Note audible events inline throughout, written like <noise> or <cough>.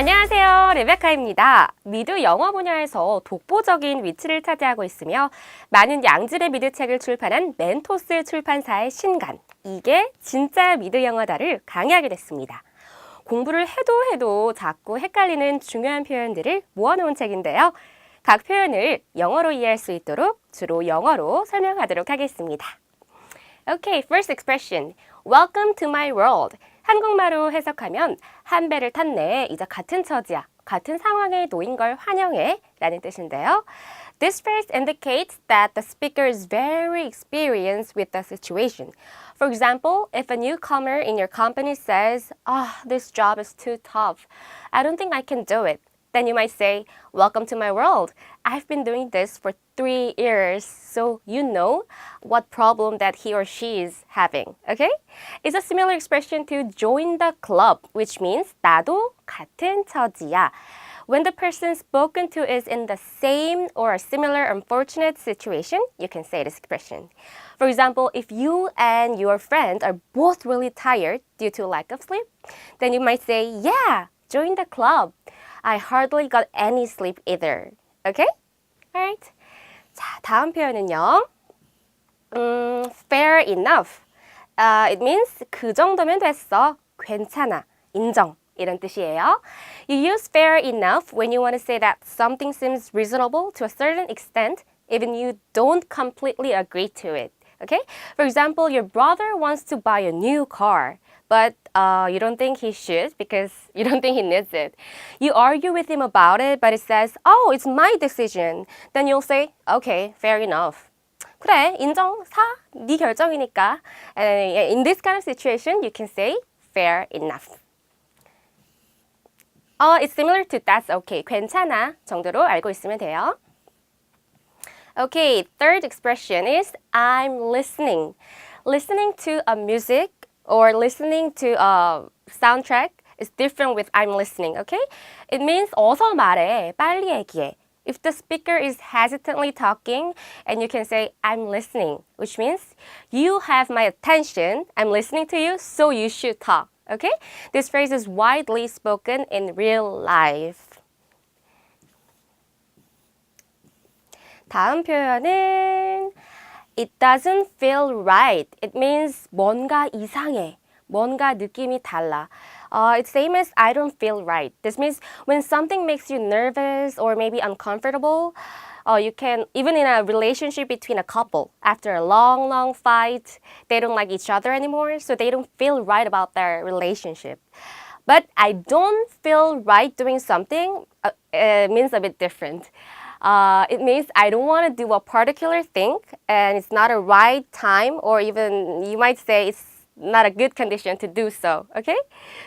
안녕하세요. 레베카입니다. 미드 영어 분야에서 독보적인 위치를 차지하고 있으며 많은 양질의 미드 책을 출판한 멘토스 출판사의 신간. 이게 진짜 미드 영어다를 강의하게 됐습니다. 공부를 해도 해도 자꾸 헷갈리는 중요한 표현들을 모아놓은 책인데요. 각 표현을 영어로 이해할 수 있도록 주로 영어로 설명하도록 하겠습니다. Okay, first expression. Welcome to my world. 한국말로 해석하면 한 배를 탔네. 이제 같은 처지야. 같은 상황에 놓인 걸 환영해. 라는 뜻인데요. This phrase indicates that the speaker is very experienced with the situation. For example, if a newcomer in your company says, Ah, this job is too tough. I don't think I can do it. Then you might say, Welcome to my world. I've been doing this for three years, so you know what problem that he or she is having. Okay? It's a similar expression to join the club, which means 나도 같은 처지야. When the person spoken to is in the same or a similar unfortunate situation, you can say this expression. For example, if you and your friend are both really tired due to lack of sleep, then you might say, Yeah, join the club. I hardly got any sleep either. Okay? Alright. 자, 다음 표현은요. 음, fair enough. Uh, it means 그 정도면 됐어. 괜찮아. 인정. 이런 뜻이에요. You use fair enough when you want to say that something seems reasonable to a certain extent, even you don't completely agree to it. Okay? For example, your brother wants to buy a new car, but uh, you don't think he should because <laughs> you don't think he needs it. You argue with him about it, but he says, "Oh, it's my decision." Then you'll say, "Okay, fair enough." 그래, 인정, 사, 네 결정이니까. And in this kind of situation, you can say fair enough. 어, it's similar to that's okay. 괜찮아 정도로 알고 있으면 돼요. Okay, third expression is I'm listening. Listening to a music or listening to a soundtrack is different with I'm listening, okay? It means 어서 말해, 빨리 얘기해. If the speaker is hesitantly talking and you can say I'm listening, which means you have my attention, I'm listening to you, so you should talk. Okay? This phrase is widely spoken in real life. 다음 표현은 It doesn't feel right. It means 뭔가 이상해. 뭔가 느낌이 달라. Uh, it's same as I don't feel right. This means when something makes you nervous or maybe uncomfortable, uh, you can even in a relationship between a couple after a long, long fight, they don't like each other anymore, so they don't feel right about their relationship. But I don't feel right doing something uh, uh, means a bit different. Uh, it means I don't want to do a particular thing and it's not a right time or even you might say it's not a good condition to do so. Okay?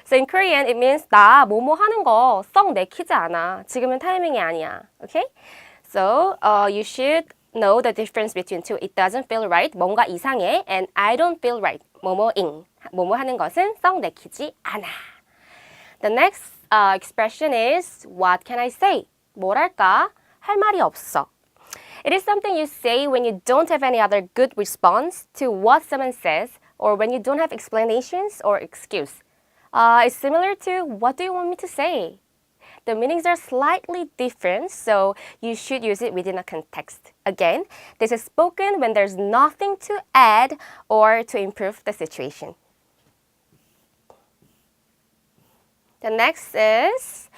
So in Korean it means 나 뭐뭐 하는 거 썩 내키지 않아. 지금은 타이밍이 아니야. Okay? So uh, you should know the difference between two. It doesn't feel right. 뭔가 이상해. And I don't feel right. 뭐뭐잉. 뭐뭐 하는 것은 썩 내키지 않아. The next uh, expression is what can I say? 뭐랄까? 할 말이 없어. It is something you say when you don't have any other good response to what someone says or when you don't have explanations or excuse. Uh, it's similar to what do you want me to say? The meanings are slightly different, so you should use it within a context. Again, this is spoken when there's nothing to add or to improve the situation. The next is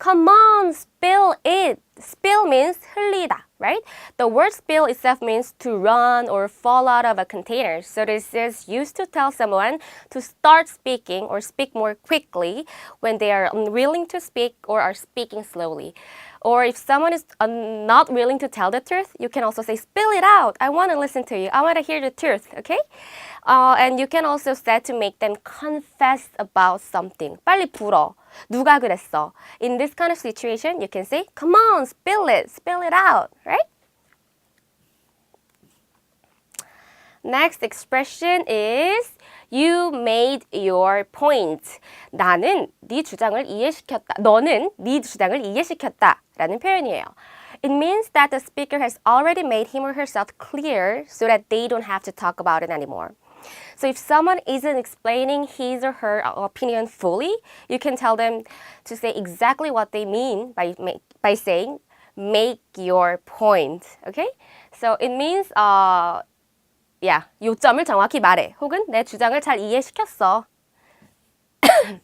come on, spill it. Spill means 흘리다, right? The word spill itself means to run or fall out of a container. So this is used to tell someone to start speaking or speak more quickly when they are unwilling to speak or are speaking slowly. Or if someone is uh, not willing to tell the truth, you can also say, spill it out. I want to listen to you. I want to hear the truth, okay? Uh, and you can also say to make them confess about something. 빨리 불어. 누가 그랬어? In this kind of situation, you can say, come on, spill it, spill it out, right? Next expression is you made your point. 나는 네 주장을 이해시켰다. 너는 네 주장을 이해시켰다라는 표현이에요. It means that the speaker has already made him or herself clear so that they don't have to talk about it anymore. So if someone isn't explaining his or her opinion fully, you can tell them to say exactly what they mean by ma- by saying make your point. Okay? So it means uh 야, 요점을 정확히 말해. 혹은 내 주장을 잘 이해시켰어. <coughs>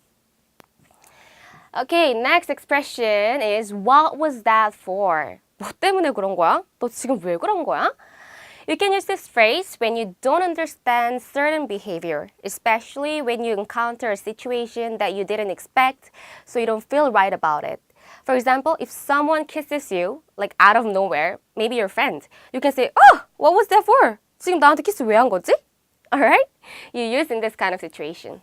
okay, next expression is what was that for? 뭐 때문에 그런 거야? 너 지금 왜 그런 거야? You can use this phrase when you don't understand certain behavior, especially when you encounter a situation that you didn't expect, so you don't feel right about it. For example, if someone kisses you, like out of nowhere, maybe your friend, you can say, Oh, what was that for? 지금 나한테 키스 왜 한 거지? Alright? You use in this kind of situation.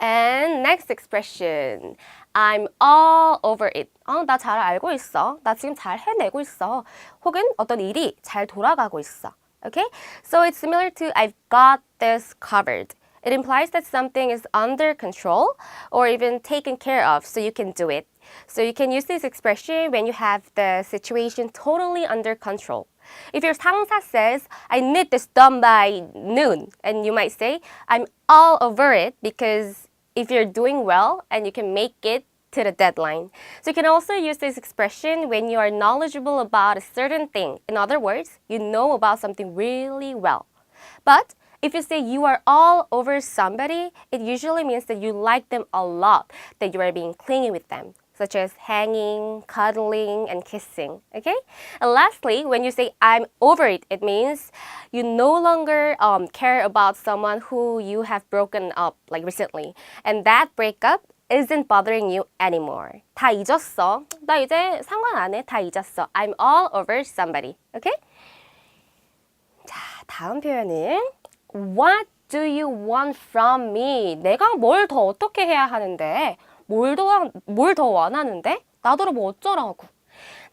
And next expression. I'm all over it. 어, 나 잘 알고 있어. 나 지금 잘 해내고 있어. 혹은 어떤 일이 잘 돌아가고 있어. Okay? So it's similar to I've got this covered. It implies that something is under control or even taken care of so you can do it. So you can use this expression when you have the situation totally under control. If your 상사 says, I need this done by noon, and you might say, I'm all over it because if you're doing well and you can make it to the deadline. So you can also use this expression when you are knowledgeable about a certain thing. In other words, you know about something really well. But if you say you are all over somebody, it usually means that you like them a lot, that you are being clingy with them such as hanging, cuddling, and kissing. Okay? And lastly, when you say I'm over it, it means you no longer um, care about someone who you have broken up like recently. And that breakup isn't bothering you anymore. 다 잊었어. 나 이제 상관 안 해. 다 잊었어. I'm all over somebody. Okay? 자, 다음 표현은 What do you want from me? 내가 뭘 더 어떻게 해야 하는데? 뭘더 원하는데? 나더러 뭐 어쩌라고.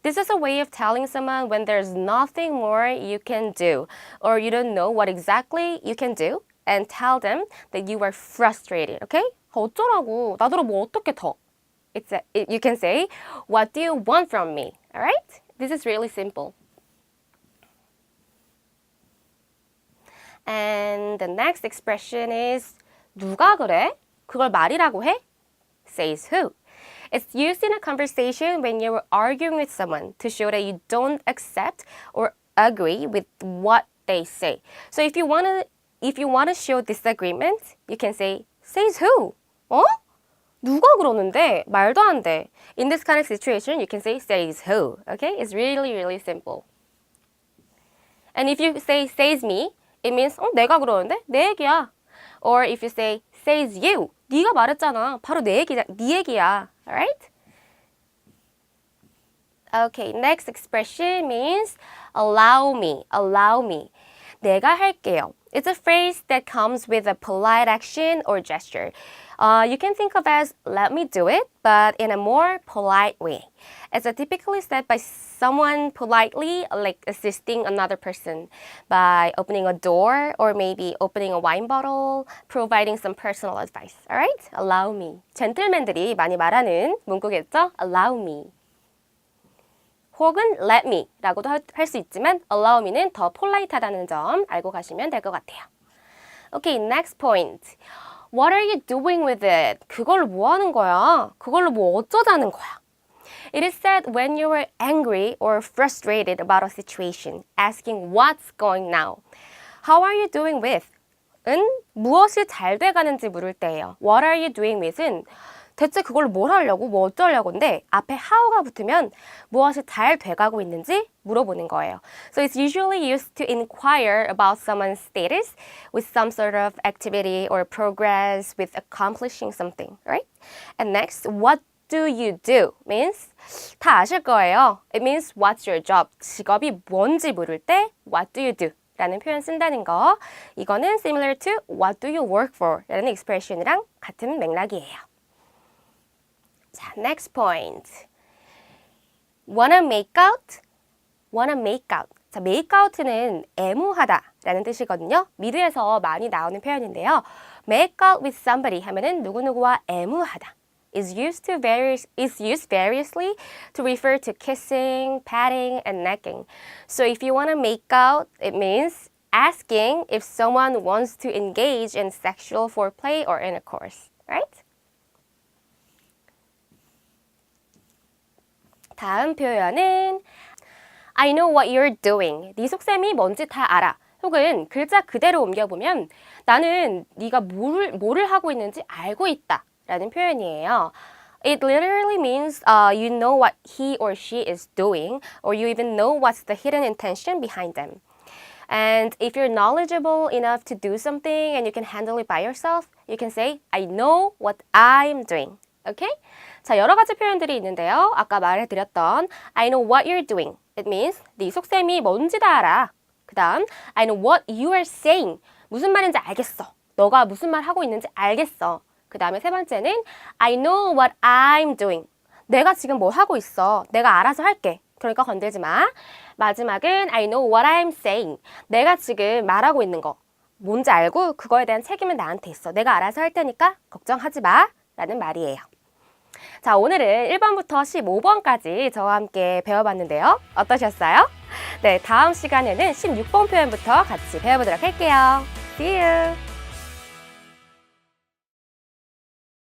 This is a way of telling someone when there's nothing more you can do or you don't know what exactly you can do and tell them that you are frustrated, okay? 어쩌라고. 나더러 뭐 어떻게 더. It's a, it, you can say, what do you want from me? Alright? This is really simple. And the next expression is 누가 그래? 그걸 말이라고 해? says who. It's used in a conversation when you're arguing with someone to show that you don't accept or agree with what they say. So if you want to if you want to show disagreement, you can say says who? 어? 누가 그러는데? 말도 안 돼. In this kind of situation, you can say says who. Okay? It's really really simple. And if you say says me, it means 어, 내가 그러는데 내 얘기야. Or if you say says you, 네가 말했잖아. 바로 내 얘기야. 네 얘기야. Alright? Okay, next expression means allow me, allow me. 내가 할게요. It's a phrase that comes with a polite action or gesture. Uh, you can think of as let me do it, but in a more polite way. It's typically said by someone politely, like assisting another person by opening a door or maybe opening a wine bottle, providing some personal advice. Alright? Allow me. 젠틀맨들이 많이 말하는 문구겠죠? Allow me. 혹은 let me 라고도 할 수 있지만 allow me는 더 폴라이트하다는 점 알고 가시면 될 것 같아요. Okay, next point. What are you doing with it? 그걸로 뭐 하는 거야? 그걸로 뭐 어쩌자는 거야? It is said when you are angry or frustrated about a situation, asking what's going now. How are you doing with? 은 무엇이 잘 돼가는지 물을 때예요. What are you doing with은 대체 그걸 뭘 하려고 뭐 어쩌려고인데 앞에 how가 붙으면 무엇이 잘 돼가고 있는지 물어보는 거예요. So it's usually used to inquire about someone's status with some sort of activity or progress with accomplishing something, right? And next, what do you do means 다 아실 거예요. It means what's your job? 직업이 뭔지 물을 때 what do you do? 라는 표현 쓴다는 거. 이거는 similar to what do you work for? 라는 expression이랑 같은 맥락이에요. 자, next point. wanna make out? wanna make out. 자, make out는 애무하다 라는 뜻이거든요. 미드에서 많이 나오는 표현인데요. make out with somebody 하면은 누구누구와 애무하다. is used to various is used variously to refer to kissing, patting, and necking. So if you want to make out, it means asking if someone wants to engage in sexual foreplay or intercourse, right? 다음 표현은 I know what you're doing. 네 속셈이 뭔지 다 알아. 혹은 글자 그대로 옮겨보면 나는 네가 뭘, 뭐를 하고 있는지 알고 있다 라는 표현이에요. It literally means uh, you know what he or she is doing or you even know what's the hidden intention behind them. And if you're knowledgeable enough to do something and you can handle it by yourself, you can say, I know what I'm doing. Okay? 자, 여러 가지 표현들이 있는데요. 아까 말해드렸던 I know what you're doing. It means 네 속셈이 뭔지 다 알아. 그 다음 I know what you are saying. 무슨 말인지 알겠어. 너가 무슨 말 하고 있는지 알겠어. 그 다음에 세 번째는 I know what I'm doing. 내가 지금 뭘 하고 있어. 내가 알아서 할게. 그러니까 건들지 마. 마지막은 I know what I'm saying. 내가 지금 말하고 있는 거. 뭔지 알고 그거에 대한 책임은 나한테 있어. 내가 알아서 할 테니까 걱정하지 마. 라는 말이에요. 자, 오늘은 1번부터 15번까지 저와 함께 배워봤는데요. 어떠셨어요? 네, 다음 시간에는 16번 표현부터 같이 배워보도록 할게요. See you!